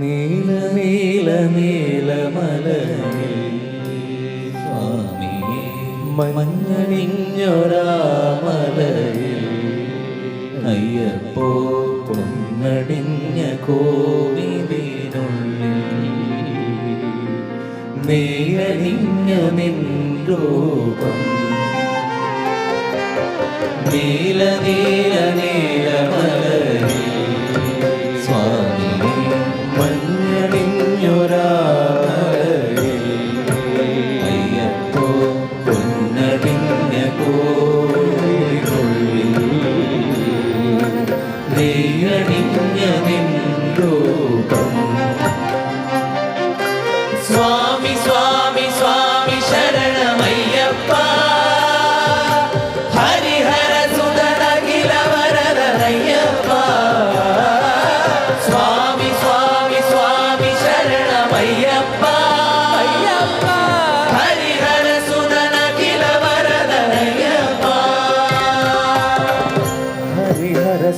നീല നീല നീല മലനിൽ സ്വാമി മഞ്ഞണിഞ്ഞൊരാമലയിൽ അയ്യപ്പോ പൊന്നടിഞ്ഞ കോവിലിനുള്ളിൽ നീലണിഞ്ഞു നിൻ രൂപം നീല നീല லிங்கமென்றோகம் சுவாமி சுவாமி சுவாமி சரணமையப்பா. ஹரிஹர சுதனகில வரதரையப்பா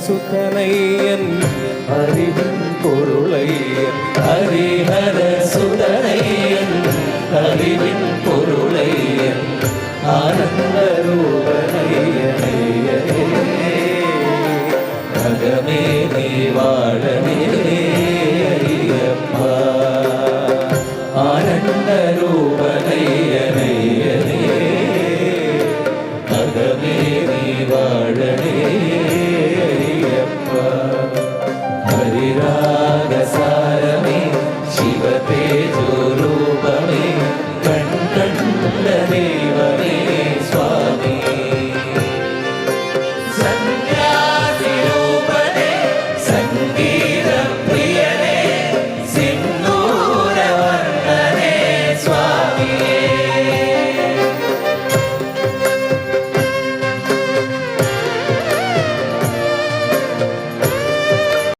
சுதனையன் அறிவின் பொருளையன். ஹரிஹர சுதனையன் அறிவின் பொருளையன். ஆனந்த ரூபனையனையே அகமே நீ வாழமே ஐயப்பா ஆனந்த ரூப